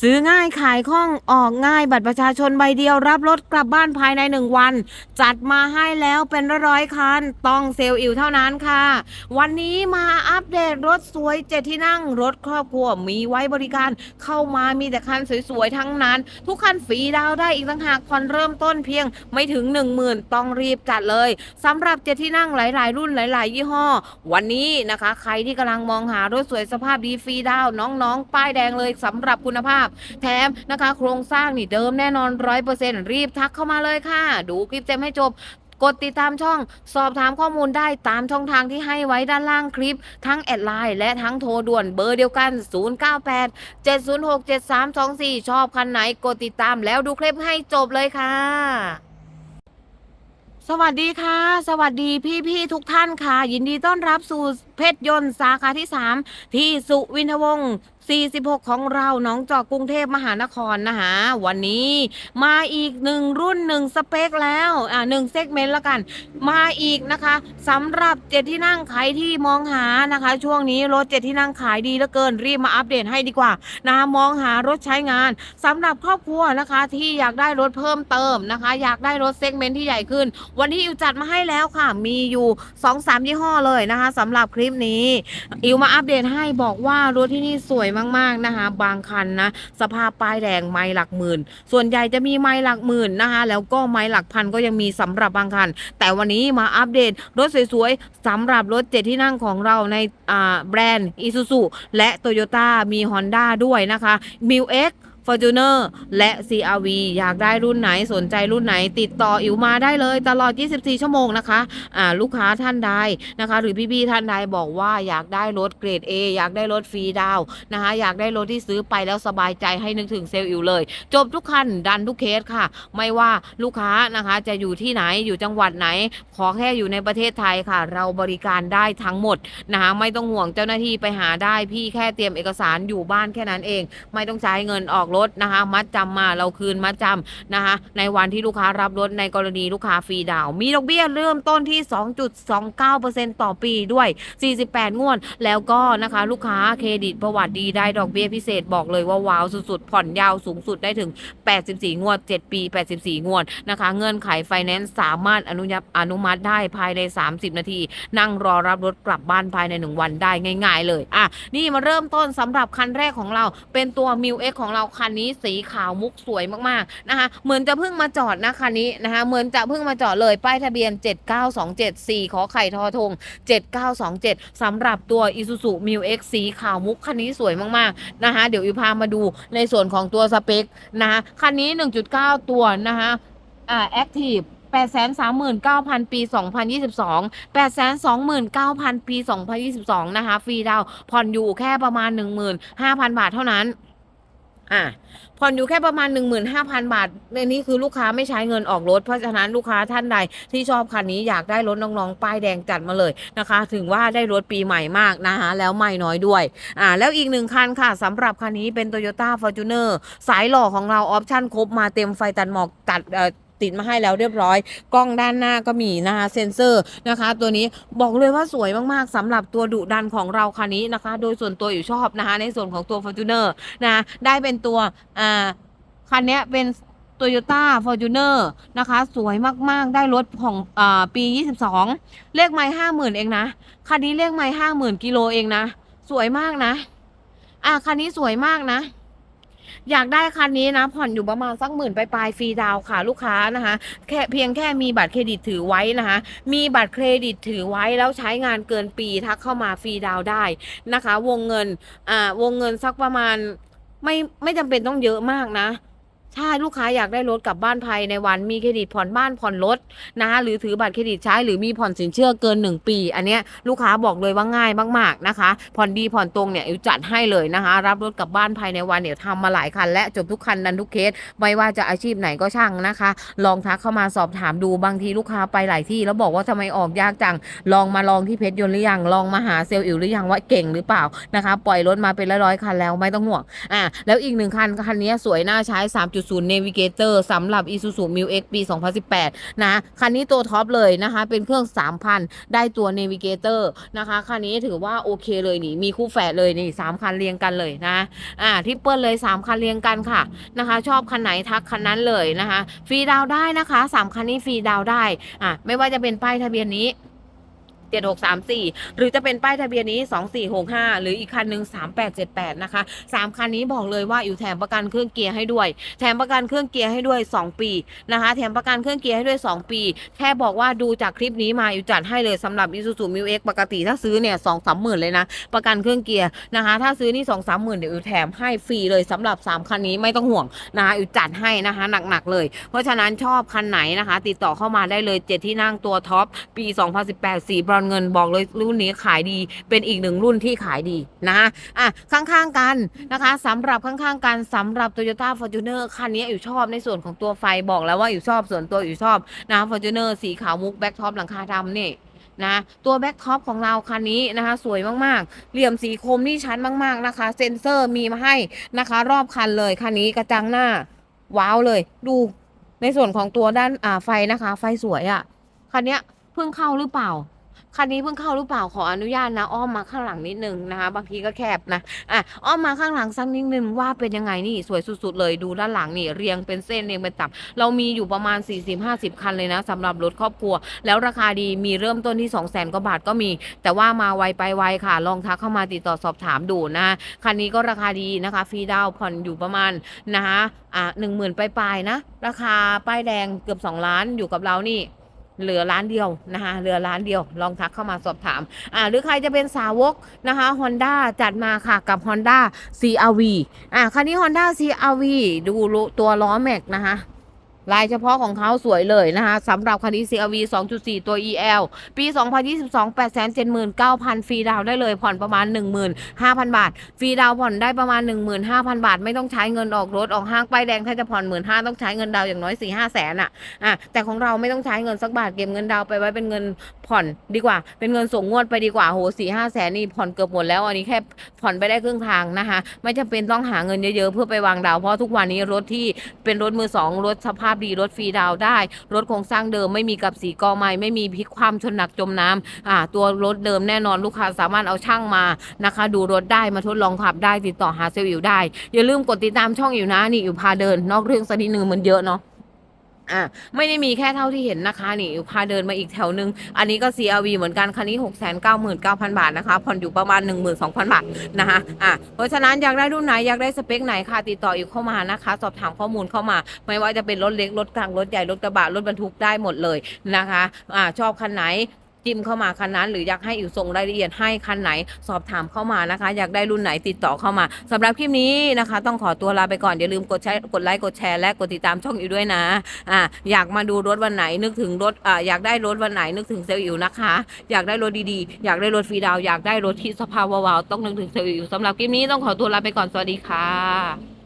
ซื้อง่ายขายคล่องออกง่ายบัตรประชาชนใบเดียวรับรถกลับบ้านภายในหนึ่งวัน จัดมาให้แล้วเป็นร้อยคันต้องเซลล์อิวเท่านั้นค่ะ วันนี้มาอัปเดตรถสวยเจ็ดที่นั่งรถครอบครัวมีไว้บริการเข้ามามีแต่คันสวยๆทั้งนั้น ทุกคันฟรีดาวได้อีกต่างหากผ่อนเริ่มต้นเพียงไม่ถึง 10,000 ต้องรีบจัดเลยสำหรับเจ็ดที่นั่งหลาย ๆ รุ่นหลาย ๆ ยี่ห้อ วันนี้นะคะ ใครที่กำลังมองหารถสวยสภาพดีฟรีดาวน์น้องๆ ป้ายแดงเลยสำหรับคุณภาพแถมนะคะ โครงสร้างนี่เดิมแน่นอนร้อยเปอร์เซ็นต์รีบทักเข้ามาเลยค่ะ ดูคลิปเต็มให้จบกดติดตามช่องสอบถามข้อมูลได้ตามช่องทางที่ให้ไว้ด้านล่างคลิป ทั้งแอดไลน์และทั้งโทรด่วนเบอร์เดียวกัน 098 706 7324 ชอบคันไหนกดติดตามแล้วดูคลิปให้จบเลยค่ะสวัสดีค่ะ สวัสดีพี่พี่ๆทุกท่านค่ะ ยินดีต้อนรับสู่เพชรยนต์สาขาที่ 3 ที่สุวินทวงศ์46 ของเราน้องจอกกรุงเทพมหานครนะคะวันนี้มาอีกหนึ่งรุ่นหนึ่งสเปคแล้วอ่าหนึ่งเซกเมนต์ละกัน มาอีกนะคะสำหรับเจ็ดที่นั่งใครที่มองหานะคะ ช่วงนี้รถเจ็ดที่นั่งขายดีเหลือเกินรีบมาอัปเดตให้ดีกว่านะคะมองหารถใช้งานสำหรับครอบครัวนะคะ ที่อยากได้รถเพิ่มเติมนะคะ อยากได้รถเซกเมนต์ที่ใหญ่ขึ้น วันนี้อิวจัดมาให้แล้วค่ะ มีอยู่ 2-3ยี่ห้อเลยนะคะสำหรับคลิปนี้อิวมาอัปเดตให้บอกว่ารถที่นี่สวยมากๆนะคะ บางคันนะสภาพป้ายแดงไม้หลักหมื่น ส่วนใหญ่จะมีไม้หลักหมื่นนะคะ แล้วก็ไม้หลักพันก็ยังมีสำหรับบางคัน แต่วันนี้มาอัปเดตรถสวยๆสำหรับรถเจ็ดที่นั่งของเราในแบรนด์ Isuzu และ toyot ามี Honda ด้วยนะคะ m i l X Fortuner และ CRV อยากได้รุ่นไหนสนใจรุ่นไหน ติดต่ออิ๋วมาได้เลยตลอด 24 ชั่วโมงนะคะอ่าลูกค้าท่านใดนะคะ หรือพี่ๆท่านใดบอกว่าอยากได้รถเกรด A อยากได้รถฟรีดาวนะคะอยากได้รถที่ซื้อไปแล้วสบายใจให้นึกถึงเซลล์อิ๋วเลย จบทุกคันดันทุกเคสค่ะ ไม่ว่าลูกค้านะคะจะอยู่ที่ไหนอยู่จังหวัดไหน ขอแค่อยู่ในประเทศไทยค่ะ เราบริการได้ทั้งหมดนะคะไม่ต้องห่วงเจ้าหน้าที่ไปหาได้พี่แค่เตรียมเอกสารอยู่บ้านแค่นั้นเอง ไม่ต้องใช้เงินออกรถนะคะ มัดจำมาเราคืนมัดจำนะคะ ในวันที่ลูกค้ารับรถในกรณีลูกค้าฟรีดาว มีดอกเบี้ยเริ่มต้นที่ 2.29%ต่อปีด้วย 48 งวด แล้วก็นะคะ ลูกค้าเครดิตประวัติดีได้ดอกเบี้ยพิเศษบอกเลยว่าว้าวสุดๆ ผ่อนยาวสูงสุดได้ถึง 84 งวด 7 ปี 84 งวดนะคะ เงื่อนไขไฟแนนซ์สามารถอนุยับอนุมัติได้ภายใน 30 นาที นั่งรอรับรถกลับบ้านภายใน 1 วันได้ง่าย ๆ เลย อะ นี่มาเริ่มต้นสำหรับคันแรกของเราเป็นตัว m ิวเอ็กของเราคันคันนี้สีขาวมุกสวยมากๆนะคะเหมือนจะเพิ่งมาจอดนะคันนี้นะคะเหมือนจะเพิ่งมาจอดเลยป้ายทะเบียน 79274ขอไข่ทอทง 7927สำหรับตัว Isuzu m ิวเอ็กสีขาวมุกคันนี้สวยมากๆนะคะเดี๋ยวอีพามาดูในส่วนของตัวสเปคนะคะคันนี้ 1.9 ตัวนะคะอ่า Active 839,000 ปี 2022 829,000 ปี 2022 นะคะ ฟรีดาวผ่อนอยู่แค่ประมาณ 15,000 บาทเท่านั้น อะผ่อนอยู่แค่ประมาณ 15,000 บาทในนี้คือลูกค้าไม่ใช้เงินออกรถ เพราะฉะนั้นลูกค้าท่านใดที่ชอบคันนี้อยากได้รถน้องๆ ป้ายแดงจัดมาเลยนะคะ ถึงว่าได้รถปีใหม่มากนะคะแล้วไม่น้อยด้วยอ่าแล้วอีกหนึ่งคันค่ะสำหรับคันนี้เป็น Toyota Fortuner สายหล่อของเราออปชั่นครบมาเต็มไฟตัดหมอกตัดเอ่อ ติดมาให้แล้วเรียบร้อย กล้องด้านหน้าก็มีนะคะเซ็นเซอร์นะคะ ตัวนี้บอกเลยว่าสวยมากๆสำหรับตัวดุดันของเราคันนี้นะคะ โดยส่วนตัวอยู่ชอบนะคะ ในส่วนของตัว Fortuner นะได้เป็นตัวอ่าคันนี้เป็น Toyota Fortuner นะคะ สวยมากๆ ได้รถของอ่าปี 22 เลขไม่ห้าหมื่นเองนะ คันนี้เลขไม่ห้าหมื่นกิโลเองนะ สวยมากนะ อะคันนี้สวยมากนะ อยากได้คันนี้นะ ผ่อนอยู่ประมาณสักหมื่นปลายๆฟรีดาวค่ะลูกค้านะคะ แค่เพียงแค่มีบัตรเครดิตถือไว้นะคะ มีบัตรเครดิตถือไว้แล้วใช้งานเกินปีทักเข้ามาฟรีดาวได้นะคะ วงเงินอ่าวงเงินสักประมาณไม่ไม่จำเป็นต้องเยอะมากนะ ใช่ลูกค้าอยากได้รถกลับบ้านภายในวันมีเครดิตผ่อนบ้านผ่อนรถนะคะหรือถือบัตรเครดิตใช้หรือมีผ่อนสินเชื่อเกิน 1 ปี อันเนี้ยลูกค้าบอกเลยว่าง่ายมากๆนะคะ ผ่อนดีผ่อนตรงเนี่ยอิวจัดให้เลยนะคะ รับรถกลับบ้านภายในวันเนี่ยทำมาหลายคัน และจบทุกคันดันทุกเคสไม่ว่าจะอาชีพไหนก็ช่างนะคะ ลองทักเข้ามาสอบถามดูบางทีลูกค้าไปหลายที่ แล้วบอกว่าทำไมออกยากจังลองมาลองที่เพชรยนต์หรือยังลองมาหาเซลล์อิ๋วหรือยังว่าเก่งหรือเปล่านะคะ ปล่อยรถมาเป็นร้อยๆคันแล้วไม่ต้องห่วงอะแล้วอีกหนึ่งคันคันนี้สวยน่าใช้4.0 Navigator สำหรับ Isuzu Mu X ปี 2018 นะ คันนี้ตัวท็อปเลยนะคะ เป็นเครื่อง 3,000 ได้ตัว Navigator นะคะ คันนี้ถือว่าโอเคเลยนี่ มีคู่แฝดเลยนี่ 3 คันเรียงกันเลยนะ อ่าทิปเปิลเลย 3 คันเรียงกันค่ะนะคะ ชอบคันไหนทักคันนั้นเลยนะคะ ฟรีดาวได้นะคะ 3 คันนี้ฟรีดาวได้ อะไม่ว่าจะเป็นป้ายทะเบียนนี้ 7634 หรือจะเป็นป้ายทะเบียนนี้ 2465 หรืออีกคันหนึ่ง3878 นะคะ 3 คันนี้บอกเลยว่าอยู่แถมประกันเครื่องเกียร์ให้ด้วย แถมประกันเครื่องเกียร์ให้ด้วย 2 ปีนะคะ แถมประกันเครื่องเกียร์ให้ด้วย 2 ปี แค่บอกว่าดูจากคลิปนี้มาอยู่จัดให้เลยสำหรับ Isuzu Mu X ปกติถ้าซื้อเนี่ย2 3หมื่นเลยนะ ประกันเครื่องเกียร์นะคะ ถ้าซื้อนี่2 3หมื่นเดี๋ยวอยู่แถมให้ฟรีเลยสำหรับ 3 คันนี้ไม่ต้องห่วงนะคะอยู่จัดให้นะคะหนักๆเลย เพราะฉะนั้นชอบคันไหนนะคะ ติดต่อเข้ามาได้เลยเจ็ดที่นั่งตัวท็อปปี 2018สีบรอนเงินบอกเลยรุ่นนี้ขายดี เป็นอีกหนึ่งรุ่นที่ขายดีนะอะข้างๆกันนะคะสำหรับข้างๆกันสำหรับ Toyota Fortuner คันนี้อยู่ชอบในส่วนของตัวไฟบอกแล้วว่าอยู่ชอบส่วนตัวอยู่ชอบนะ Fortuner สีขาวมุกแบ็คท็อปหลังคาดำนี่นะตัวแบ็คท็อปของเราคันนี้นะคะ สวยมากๆ เหลี่ยมสีคมนี่ชัดมาก ๆนะคะ เซ็นเซอร์มีมาให้นะคะ รอบคันเลยคันนี้กระจังหน้า ว้าวเลย ดูในส่วนของตัวด้านอ่าไฟนะคะ ไฟสวยอะ่ะคันเนี้ยเพิ่งเข้าหรือเปล่า คันนี้เพิ่งเข้าหรือเปล่าขออนุญาตนะ อ้อมมาข้างหลังนิดนึงนะคะ บางทีก็แคบนะอะอ้อมมาข้างหลังสักนิดนึงว่าเป็นยังไงนี่สวยสุด ๆ เลยดูด้านหลังนี่เรียงเป็นเส้นเรียงเป็นตับ เรามีอยู่ประมาณ 40-50 คันเลยนะสำหรับรถครอบครัว แล้วราคาดีมีเริ่มต้นที่ 2 0 0 0 0 0กว่าบาทก็มี แต่ว่ามาไวไปไวค่ะ ลองทักเข้ามาติดต่อสอบถามดูนะคันนี้ก็ราคาดีนะคะฟรีดาวน์ผ่อนอยู่ประมาณนะคะอะหนึ่งหมื่นปลายๆนะ ราคาป้ายแดงเกือบ 2 ล้านอยู่กับเรานี่ เหลือร้านเดียวนะคะเหลือร้านเดียวลองทักเข้ามาสอบถามอ่าหรือใครจะเป็นสาวกนะคะ Honda จัดมาค่ะกับ Honda CRV อ่าคันนี้ Honda CRV ดูตัวล้อแม็กนะคะ ลายเฉพาะของเขาสวยเลยนะคะสำหรับคันนี้ CRV 2.4 ตัว EL ปี 2022 879,000 ฟรีดาวได้เลยผ่อนประมาณ 15,000 บาท ฟรีดาวผ่อนได้ประมาณ 15,000 บาท ไม่ต้องใช้เงินออกรถ ออกห้างป้ายแดงถ้าจะผ่อน 15,000ต้องใช้เงินดาวอย่างน้อย 4-5แสนอะอะ แต่ของเราไม่ต้องใช้เงินสักบาทเก็บเงินดาวไปไว้เป็นเงินผ่อนดีกว่า เป็นเงินส่งงวดไปดีกว่าโห4-5แสนนี่ผ่อนเกือบหมดแล้วอันนี้แค่ผ่อนไปได้ครึ่งทางนะคะไม่จำเป็นต้องหาเงินเยอะๆเพื่อไปวางดาวเพราะทุกวันนี้รถที่เป็นรถมือสองรถสภาพาพดีรถฟรีดาวได้ รถโครงสร้างเดิมไม่มีกับสีกอไม้ไม่มีพลิกความชนหนักจมน้ำอ่าตัวรถเดิมแน่นอนลูกค้าสามารถเอาช่างมานะคะ ดูรถได้มาทดลองขับได้ติดต่อหาเซลล์อยู่ได้ อย่าลืมกดติดตามช่องอยู่นะนี่อยู่พาเดิน นอกเรื่องสักนิดนึงมันเยอะเนาะ อะไม่ได้มีแค่เท่าที่เห็นนะคะ นี่พาเดินมาอีกแถวหนึ่งอันนี้ก็ CRV เหมือนกัน คันนี้ 6 9 9 0 0 0 บาทนะคะ ผ่อนอยู่ประมาณ 12,000 บาทนะคะอะเพราะฉะนั้นอยากได้รุ่นไหน อยากได้สเปคไหนค่ะ ติดต่ออีกเข้ามานะคะ สอบถามข้อมูลเข้ามา ไม่ว่าจะเป็นรถเล็ก รถกลาง รถใหญ่ รถกระบะ รถบรรทุกได้หมดเลยนะคะอะชอบคันไหน จิ้มเข้ามาคันนั้น หรืออยากให้อยู่ส่งรายละเอียดให้คันไหน สอบถามเข้ามานะคะ อยากได้รุ่นไหนติดต่อเข้ามาสำหรับคลิปนี้นะคะ ต้องขอตัวลาไปก่อนอย่าลืมกดใช้กดไลค์กดแชร์และกดติดตามช่องอยู่ด้วยนะอ่าอยากมาดูรถวันไหนนึกถึงรถอ่าอยากได้รถวันไหนนึกถึงเซลล์อิวนะคะ อยากได้รถดีๆ อยากได้รถฟรีดาวอยากได้รถที่สภาพวาวๆต้องนึกถึงเซลล์อิวสำหรับคลิปนี้ต้องขอตัวลาไปก่อนสวัสดีค่ะ